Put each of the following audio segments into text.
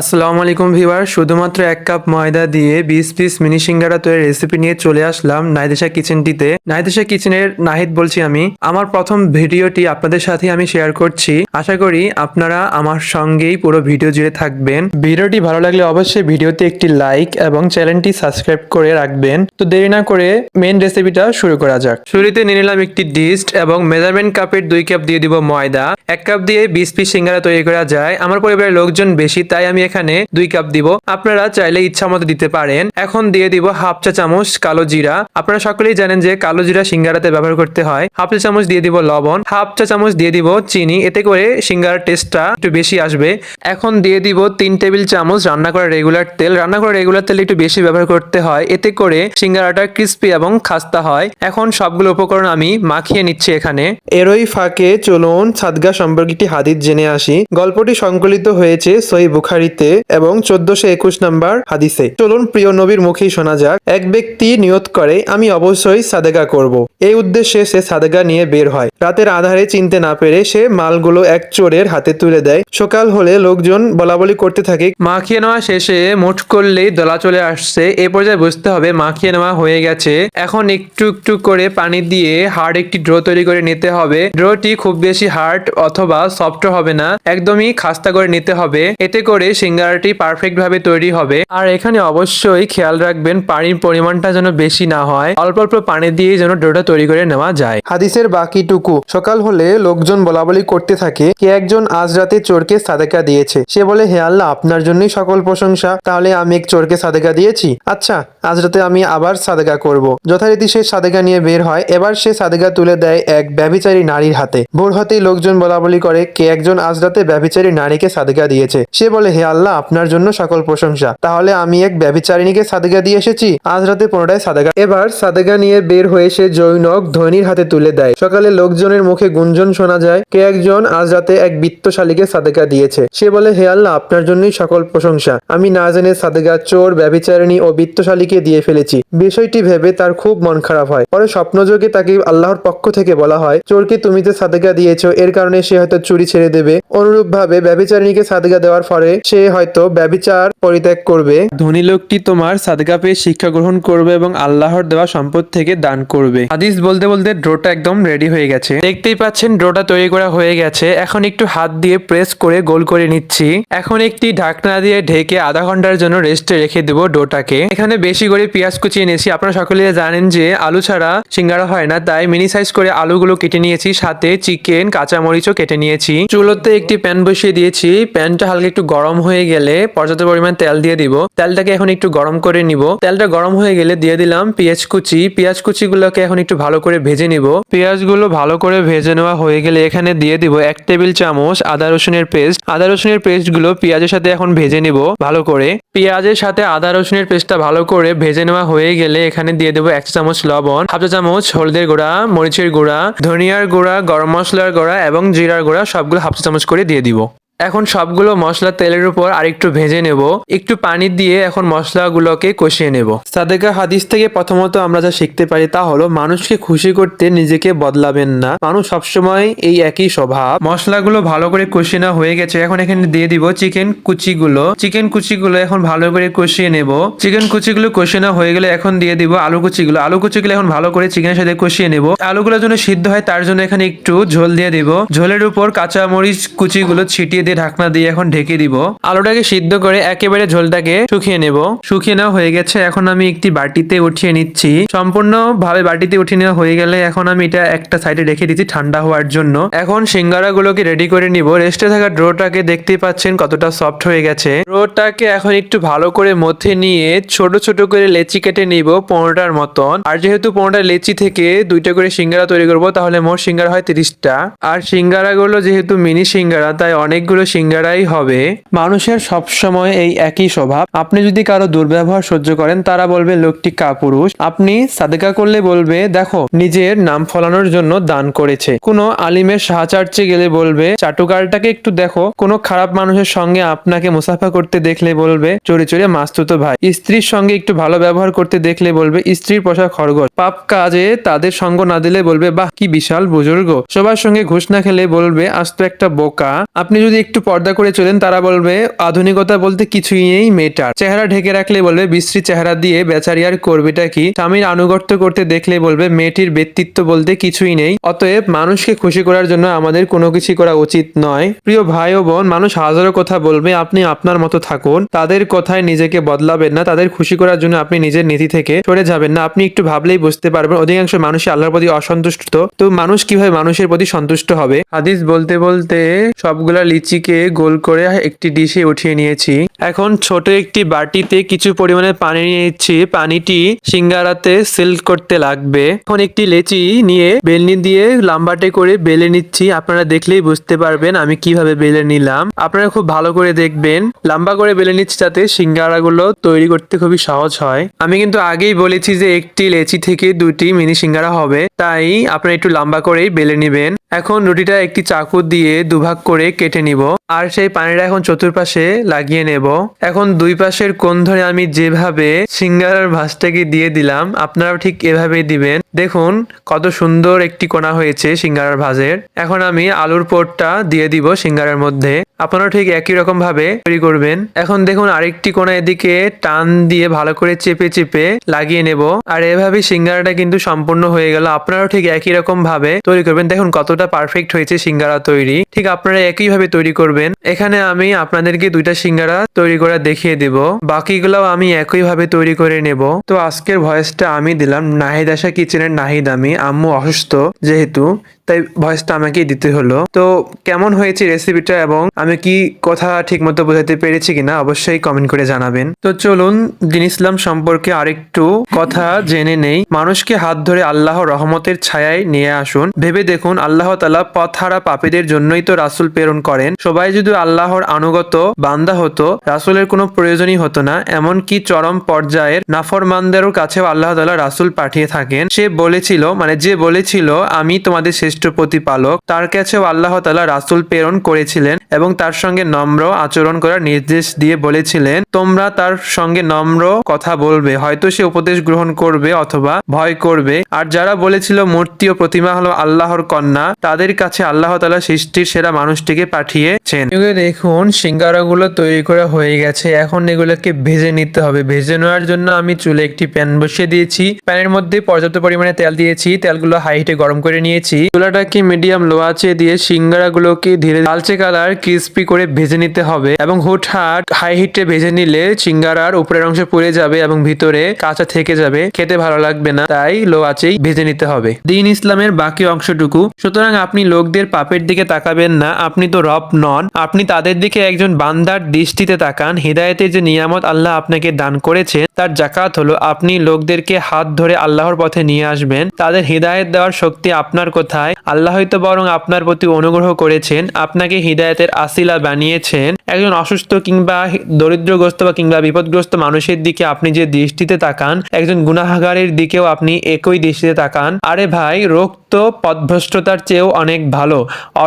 আসসালামু আলাইকুম ভিউয়ার, শুধুমাত্র এক কাপ ময়দা দিয়ে বিশ পিস মিনি সিঙ্গারা তৈরি রেসিপি নিয়ে চলে আসলাম নাইদেশা কিচেনটিতে। নাইদেশা কিচেনের নাহিদ বলছি আমি। আমার প্রথম ভিডিওটি আপনাদের সাথে আমি শেয়ার করছি। আশা করি আপনারা আমার সঙ্গেই পুরো ভিডিও জুড়ে থাকবেন। ভিডিওটি ভালো লাগলে অবশ্যই ভিডিওতে একটি লাইক এবং চ্যানেলটি সাবস্ক্রাইব করে রাখবেন। তো দেরি না করে মেন রেসিপিটা শুরু করা যাক। শুরুতে নিয়ে নিলাম একটি ডিস্ট এবং মেজারমেন্ট কাপের দুই কাপ দিয়ে দিব ময়দা। এক কাপ দিয়ে বিশ পিস সিঙ্গারা তৈরি করা যায়। আমার পরিবারের লোকজন বেশি, তাই আমি এখানে দুই কাপ দিব। আপনারা চাইলে ইচ্ছা মতো দিতে পারেন। এখন দিয়ে দিব হাফ চা চামচ কালো জিরা। আপনারা সকলেই জানেন যে কালো জিরা সিঙ্গারাতে ব্যবহার করতে হয়। হাফ চা চামচ দিয়ে দিব লবণ। হাফ চা চামচ দিয়ে দিব চিনি। এতে করে সিঙ্গারার টেস্টটা একটু বেশি আসবে। এখন দিয়ে দিব তিন টেবিল চামচ রান্না করা রেগুলার তেল। রান্না করা রেগুলার তেল একটু বেশি ব্যবহার করতে হয়। এতে করে সিঙ্গারাটা ক্রিস্পি এবং খাস্তা হয়। এখন সবগুলো উপকরণ আমি মাখিয়ে নিচ্ছি এখানে। এরই ফাঁকে চলুন সাদগা সম্পর্কে একটি হাদিস জেনে আসি। গল্পটি সংকলিত হয়েছে সই বুখারিতে। এবং চোদ্দশো একুশ নাম্বার হাদিসে। চলুন প্রিয় নবীর মুখেই শোনা যাক, এক ব্যক্তি নিয়ত করে, আমি অবশ্যই সাদেগা করব। এই উদ্দেশ্যে সে সাদেগা নিয়ে বের হয়। রাতের আধারে চিনতে না পেরে সে মালগুলো এক চোরের হাতে তুলে দেয়। সকাল হলে লোকজন বলাবলি করতে থাকে মাখিয়ে নেওয়া শেষে মুঠ করলেই দলা চলে আসছে। এ পর্যায়ে বুঝতে হবে মাখিয়ে নেওয়া হয়ে গেছে। এখন একটু একটু করে পানি দিয়ে হার্ড একটি ড্রো তৈরি করে নিতে হবে। ড্রোটি খুব বেশি হার্ড অথবা সফট হবে না। একদমই খাস্তা করে নিতে হবে। এতে করে সিঙ্গারাটি পারফেক্ট ভাবে তৈরি হবে। আর এখানে অবশ্যই খেয়াল রাখবেন, পানির পরিমাণটা যেন বেশি না হয়, অল্প অল্প পানি দিয়ে যেন ডোটা তৈরি করে নেওয়া যায়। হাদিসের বাকিটুকু। সকাল হলে লোকজন বলাবলি করতে থাকে, কে একজন আজ রাতে চোরকে সাদেকা দিয়েছে? সে বলে, হে আল্লাহ, আপনার জন্যই সকল প্রশংসা। তাহলে আমি এক চোরকে সাদেকা দিয়েছি? আচ্ছা আজ রাতে আমি আবার সাদেকা করব। যথারীতি সে সাদেকা নিয়ে বের হয়। এবার সে সাদেকা তুলে দেয় এক ব্যভিচারী নারীর হাতে। ভোর হতেই লোকজন বলাবলি করে, কে একজন আজ রাতে ব্যভিচারী নারীকে সাদেকা দিয়েছে? সে বলে, হে আল্লাহ আপনার জন্য সকল প্রশংসা। তাহলে আমি এক ব্যভিচারিণীকে সাদেকা দিয়ে এসেছি। আজ রাতে পুনরায় সাদেকা। এবার সাদেকা নিয়ে বের হয়ে সে জৈনক ধনির হাতে তুলে দেয়। সকালে লোকজনের মুখে গুঞ্জন শোনা যায়, কে একজন আজ রাতে এক বিত্তশালীকে সাদেকা দিয়েছে। সে বলে, হে আল্লাহ, আপনার জন্যই সকল প্রশংসা। আমি না জেনে সাদেকা চোর, ব্যভিচারিণী ও বিত্তশালীকে দিয়ে ফেলেছি। বিষয়টি ভেবে তার খুব মন খারাপ হয়। পরে স্বপ্নযোগে তাকে আল্লাহর পক্ষ থেকে বলা হয়, চোরকে তুমি যে সাদেকা দিয়েছ, এর কারণে সে হয়তো চুরি ছেড়ে দেবে। অনুরূপ ভাবে ব্যভিচারিণীকে সাদেকা দেওয়ার ফলে সে হয়তো ব্যভিচার পরিত্যাগ করবে। ধনী লোকটি তোমার সাদেকা পেয়ে শিক্ষা গ্রহণ করবে এবং আল্লাহর দেওয়া সম্পদ থেকে দান করবে। হাদিস বলতে বলতে ড্রোটা একদম রেডি হয়ে গেছে। দেখতেই পাচ্ছেন ড্রোটা তৈরি করা হয়ে গেছে। এখন একটু হাত দিয়ে প্রেস করে গোল করে নিচ্ছি। এখন একটি ঢাকনা দিয়ে ঢেকে আধা ঘণ্টার জন্য রেস্টে রেখে দেবো ডোটাকে এখানে বেশি করে পেঁয়াজ কুচিয়ে নিয়েছি আপনারা সকলে জানেন যে আলু ছাড়া সিঙ্গারা হয় না, তাই মিনি সাইজ করে আলুগুলো কেটে নিয়েছি। সাথে চিকেন কাঁচামরিচও কেটে নিয়েছি। চুলোতে একটি প্যান বসিয়ে দিয়েছি। প্যানটা হালকা একটু গরম হয়ে গেলে পর্যাপ্ত পরিমাণ তেল দিয়ে দিব। তেলটাকে এখন একটু গরম করে নিব। তেলটা গরম হয়ে গেলে দিয়ে দিলাম পেঁয়াজ কুচি। পেঁয়াজ কুচিগুলোকে এখন একটু ভালো করে ভেজে নিব। পেঁয়াজগুলো ভালো করে ভেজে নেওয়া হয়ে গেলে এখানে দিয়ে দিব এক টেবিল চামচ আদা রসুনের পেস্ট। আদা রসুনের পেস্টগুলো পেঁয়াজের সাথে এখন ভেজে নিব ভালো করে। পেঁয়াজের সাথে আদা রসুনের পেস্টটা ভালো করে ভেজে নেওয়া হয়ে গেলে এখানে দিয়ে দেবো এক চামচ লবণ, হাফ চামচ হলদের গুঁড়া, মরিচের গুঁড়া, ধনিয়ার গুঁড়া, গরম মশলার গুঁড়া এবং জিরার গুঁড়া সবগুলো হাফ চামচ করে দিয়ে দিব। এখন সবগুলো মশলা তেলের উপর আরেকটু ভেজে নেব। একটু পানি দিয়ে এখন মশলাগুলোকে কষিয়ে নেব। সাদেকা হাদিস থেকে প্রথমত আমরা যা শিখতে পারি তা হলো, মানুষকে খুশি করতে নিজেকে বদলাবেন না। মানুষ সবসময় এই একই স্বভাব। মশলাগুলো ভালো করে কষিয়ে নেওয়া হয়ে গেছে। এখন এখানে দিয়ে দিব চিকেন কুচিগুলো। চিকেন কুচিগুলো এখন ভালো করে কষিয়ে নেব। চিকেন কুচিগুলো কষিয়ে না হয়ে গেলে এখন দিয়ে দিব আলু কুচিগুলো। আলু কুচিগুলো এখন ভালো করে চিকেনের সাথে কষিয়ে নেব। আলুগুলো যেন সিদ্ধ হয় তার জন্য এখানে একটু ঝোল দিয়ে দিব। ঝোলের উপর কাঁচা মরিচ কুচিগুলো ছিটিয়ে দিয়ে ঢাকনা দিয়ে এখন ঢেকে দিব। আলুটাকে সিদ্ধ করে একেবারে ঝোলটাকে শুকিয়ে নেব। শুকিয়ে নেওয়া হয়ে গেছে, এখন আমি একটি বাটিতে উঠিয়ে নিচ্ছি। সম্পূর্ণ ভাবে বাটিতে উঠিয়ে নেওয়া হয়ে গেলে এখন আমি এটা একটা সাইডে রেখে দিচ্ছি ঠান্ডা হওয়ার জন্য। এখন সিঙ্গারা গুলোকে রেডি করে নিব। রেস্টে থাকা ড্রোটাকে দেখতেই পাচ্ছেন কতটা সফট হয়ে গেছে। ড্রোটাকে এখন একটু ভালো করে মধ্যে নিয়ে ছোট ছোট করে লেচি কেটে নিব পনেরোটার মতন। আর যেহেতু পনেরোটা লেচি থেকে দুইটা করে সিঙ্গারা তৈরি করব, তাহলে মোট সিঙ্গারা হয় তিরিশটা। আর সিঙ্গারা গুলো যেহেতু মিনি সিঙ্গারা, তাই অনেকগুলো সিঙ্গারাই হবে। মানুষের সবসময় এই একই স্বভাব। আপনি যদি কারও দুর্ব্যবহার সহ্য করেন, তারা বলবে, লোকটি কাপুরুষ। আপনি সাদেকা করলে বলবে, দেখো, নিজের নাম ফলানোর জন্য দান করেছে। কোনো আলিমের সাহাচার্চে গেলে বলবে, চাটুকারটাকে একটু দেখো। কোনো খারাপ মানুষের সঙ্গে আপনাকে মুসাফা করতে দেখলে বলবে, চোরে চোরে মাস্তুতো ভাই। স্ত্রীর সঙ্গে একটু ভালো ব্যবহার করতে দেখলে বলবে, স্ত্রীর পোষা খরগোশ। পাপ কাজে তাদের সঙ্গ না দিলে বলবে, বাহ, কি বিশাল বুজুর্গ। সবার সঙ্গে ঘুষ না খেলে বলবে আজ তো একটা বোকা। আপনি যদি একটু পর্দা করে চলেন, তারা বলবে, আধুনিকতা বলতে কিছুই নেই মেয়েটার চেহারা ঢেকে রাখলে বলবে, বিশ্রী চেহারা দিয়ে বেচারি আর করবেটা কি? স্বামীর আনুগত্য করতে দেখলে বলবে, মেয়েটির ব্যক্তিত্ব বলতে কিছুই নেই, অতএব মানুষকে খুশি করার জন্য আমাদের কোনো কিছু করা উচিত নয়। প্রিয় ভাই ও বোন, মানুষ হাজারো কথা বলবে, আপনি আপনার মতো থাকুন, তাদের কথায় নিজেকে বদলাবেন না, তাদের খুশি করার জন্য আপনি নিজের নীতি থেকে সরে যাবেন না। আপনি একটু ভাবলেই বুঝতে পারবেন, অধিকাংশ মানুষই আল্লাহর প্রতি অসন্তুষ্ট, তো মানুষ কীভাবে মানুষের প্রতি সন্তুষ্ট হবে? হাদিস বলতে বলতে সবগুলা লিচিকে গোল করে একটি ডিশে উঠিয়ে নিয়েছি। এখন ছোট একটি বাটিতে কিছু পরিমাণে পানি নিয়েছি পানিটি সিঙ্গারাতে সেল করতে লাগবে। এখন একটি লেচি নিয়ে বেলনি দিয়ে লাম্বাটে করে বেলে নিচ্ছি। আপনারা দেখলেই বুঝতে পারবেন আমি কীভাবে বেলে নিলাম। আপনারা খুব ভালো করে দেখবেন। লম্বা করে বেলে নিচ্ছি যাতে সিঙ্গারাগুলো তৈরি করতে খুবই সহজ হয়। আমি কিন্তু আগেই বলেছি যে একটি লেচি থেকে দুটি মিনি সিঙ্গারা হবে। তাই আপনারা একটু লম্বা করেই বেলে নেবেন। এখন রুটিটা একটি চাকু দিয়ে দুভাগ করে কেটে নিব। আর সেই পানিটা এখন চতুর্পাশে লাগিয়ে নেব। এখন দুই পাশের কোন ধরে আমি যেভাবে সিঙ্গারার ভাঁজটাকে দিয়ে দিলাম, আপনারাও ঠিক এভাবেই দিবেন। দেখুন, কত সুন্দর একটি কোণা হয়েছে সিঙ্গারার ভাজের। এখন আমি আলুর পোরটা দিয়ে দিব সিঙ্গারার মধ্যে। আপনারা ঠিক একই রকম ভাবে তৈরি করবেন। এখন দেখুন, আরেকটি কোণা এদিকে টান দিয়ে ভালো করে চেপে চেপে লাগিয়ে নেব। আর এভাবে সিঙ্গারাটা কিন্তু সম্পূর্ণ হয়ে গেল। আপনারাও ঠিক একই রকম ভাবে তৈরি করবেন। দেখুন, কতটা পারফেক্ট হয়েছে সিঙ্গারা তৈরি। ঠিক আপনারা একই ভাবে তৈরি করবেন। এখানে আমি আপনাদেরকে দুইটা সিঙ্গারা তৈরি করে দেখিয়ে দেব। বাকিগুলোও আমি একই ভাবে তৈরি করে নেব। তো আজকের ভয়েসটা আমি দিলাম নাহিদ আশা কিচেনের নাহিদ আমি আম্মু অসুস্থ যেহেতু তাই ভয়েসটা আমাকেই দিতে হলো। তো কেমন হয়েছে রেসিপিটা এবং আমি কি কথা ঠিক মতো বোঝাতে পেরেছি কিনা অবশ্যই কমেন্ট করে জানাবেন। তো চলুন দিন ইসলাম সম্পর্কে আরেকটু কথা জেনে নেই। মানুষকে হাত ধরে আল্লাহ রহমতের ছায়ায় নিয়ে আসুন। ভেবে দেখুন, আল্লাহ তালা পথহারা পাপীদের জন্যই তো রাসুল প্রেরণ করেন। সবাই যদি আল্লাহর আনুগত বান্দা হতো, রাসুলের কোনো প্রয়োজনই হতো না। এমনকি চরম পর্যায়ের নাফরমানদেরও কাছেও আল্লাহ তালা রাসুল পাঠিয়ে থাকেন। সে বলেছিল মানে যে বলেছিল, আমি তোমাদের শ্রেষ্ঠ প্রতিপালক। তার কাছেও আল্লাহ তালা রাসুল প্রেরণ করেছিলেন এবং তার সঙ্গে নম্র আচরণ করার নির্দেশ দিয়ে বলেছিলেন, তোমরা তার সঙ্গে নম্র কথা বলবে। হয়তো সে উপদেশ গ্রহণ করবে অথবা ভয় করবে। আর যারা বলেছিল মূর্তি ও প্রতিমা হলো আল্লাহর কন্যা, তাদের কাছে আল্লাহ তালা সৃষ্টির সেরা মানুষটিকে পাঠিয়েছেন। দেখুন, সিঙ্গারাগুলো তৈরি করা হয়ে গেছে। এখন এগুলোকে ভেজে নিতে হবে। ভেজে নেওয়ার জন্য আমি চুলে একটি প্যান বসিয়ে দিয়েছি। প্যানের মধ্যে পর্যাপ্ত পরিমাণে তেল দিয়েছি। তেলগুলো হাই হিটে গরম করে নিয়েছি। চুলাটাকে মিডিয়াম লো আঁচে দিয়ে সিঙ্গারাগুলোকে ধীরে লালচে কালার ক্রিস্পি করে ভেজে নিতে হবে এবং হুটহাট হাই হিটে ভেজে নিলে সিঙ্গারার উপরের অংশ পুড়ে যাবে এবং ভিতরে কাঁচা থেকে যাবে। খেতে ভালো লাগবে না, তাই লো আঁচেই ভেজে নিতে হবে। দিন ইসলামের বাকি অংশটুকু। সুতরাং আপনি লোকদের পাপের দিকে তাকাবেন না, আপনি তো রব নন। আপনি তাদের দিকে একজন বান্দার দৃষ্টিতে তাকান। হৃদায়তের যে নিয়ামত আল্লাহ আপনাকে দান করেছে তার জাকাত হলো আপনি লোকদেরকে হাত ধরে আল্লাহর পথে নিয়ে আসবেন। তাদের হৃদায়ত দেওয়ার শক্তি আপনার কোথায়? আল্লাহ হয়তো বরং আপনার প্রতি অনুগ্রহ করেছেন, আপনাকে হৃদায়তের আসিলা বানিয়েছেন। একজন অসুস্থ কিংবা দরিদ্রগ্রস্ত বা কিংবা বিপদগ্রস্ত মানুষের দিকে আপনি যে দৃষ্টিতে তাকান, একজন গুনাহাগারের দিকেও আপনি একই দৃষ্টিতে তাকান। আরে ভাই, রোগ তো পদভ্রষ্টতার চেয়েও অনেক ভালো।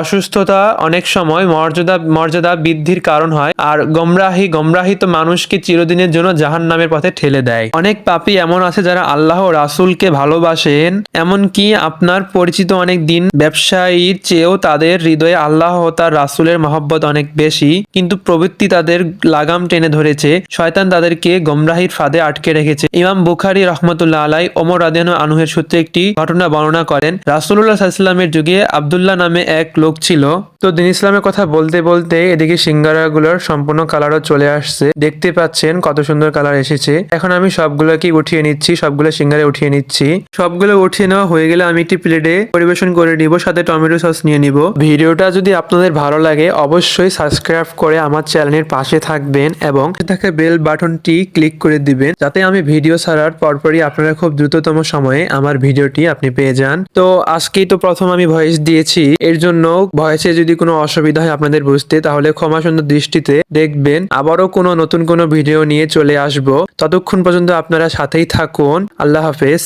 অসুস্থতা অনেক সময় মর্যাদা মর্যাদা বৃদ্ধির কারণ হয়, আর গমরাহি গমরাহিত মানুষকে চিরদিনের জন্য জাহান নামের পথে ঠেলে দেয়। অনেক পাপী এমন আছে যারা আল্লাহ রাসুলকে ভালোবাসেন, এমনকি আপনার পরিচিত অনেক দিন ব্যবসায়ীর চেয়েও তাদের হৃদয়ে আল্লাহ ও তার রাসুলের মহব্বত অনেক বেশি, কিন্তু প্রবৃত্তি তাদের লাগাম টেনে ধরেছে, শয়তান তাদেরকে গমরাহির ফাঁদে আটকে রেখেছে। ইমাম বুখারি রহমতুল্লাহ আলাই ওমর রাদিয়ানু আনুহের সূত্রে একটি ঘটনা বর্ণনা করেন রাসুল্লাহ সাল্লামের যুগে আবদুল্লাহ নামে এক লোক ছিল। তো দিন ইসলামের কথা বলতে বলতে এদিকে সিঙ্গারাগুলোর সম্পূর্ণ কালারও চলে আসছে। দেখতে পাচ্ছেন কত সুন্দর কালার এসেছে। এখন আমি সবগুলোকে উঠিয়ে নিচ্ছি, সবগুলো সিঙ্গারে উঠিয়ে নিচ্ছি। সবগুলো উঠিয়ে নেওয়া হয়ে গেলে আমি একটি প্লেটে পরিবেশন করে নিব, সাথে টমেটো সস নিয়ে নিব। ভিডিওটা যদি আপনাদের ভালো লাগে, অবশ্যই সাবস্ক্রাইব করে আমার চ্যানেলের পাশে থাকবেন এবং থাকা বেল বাটনটি ক্লিক করে দিবেন, যাতে আমি ভিডিও ছাড়ার পরপরই আপনারা খুব দ্রুততম সময়ে আমার ভিডিওটি আপনি পেয়ে যান। তো আজকেই তো প্রথম আমি ভয়েস দিয়েছি, এর জন্য ভয়েসে যদি কোনো অসুবিধা হয় আপনাদের বুঝতে, তাহলে ক্ষমা সুন্দর দৃষ্টিতে দেখবেন। আবারও কোনো নতুন কোনো ভিডিও নিয়ে চলে আসব। ততক্ষণ পর্যন্ত আপনারা সাথেই থাকুন। আল্লাহ হাফেজ।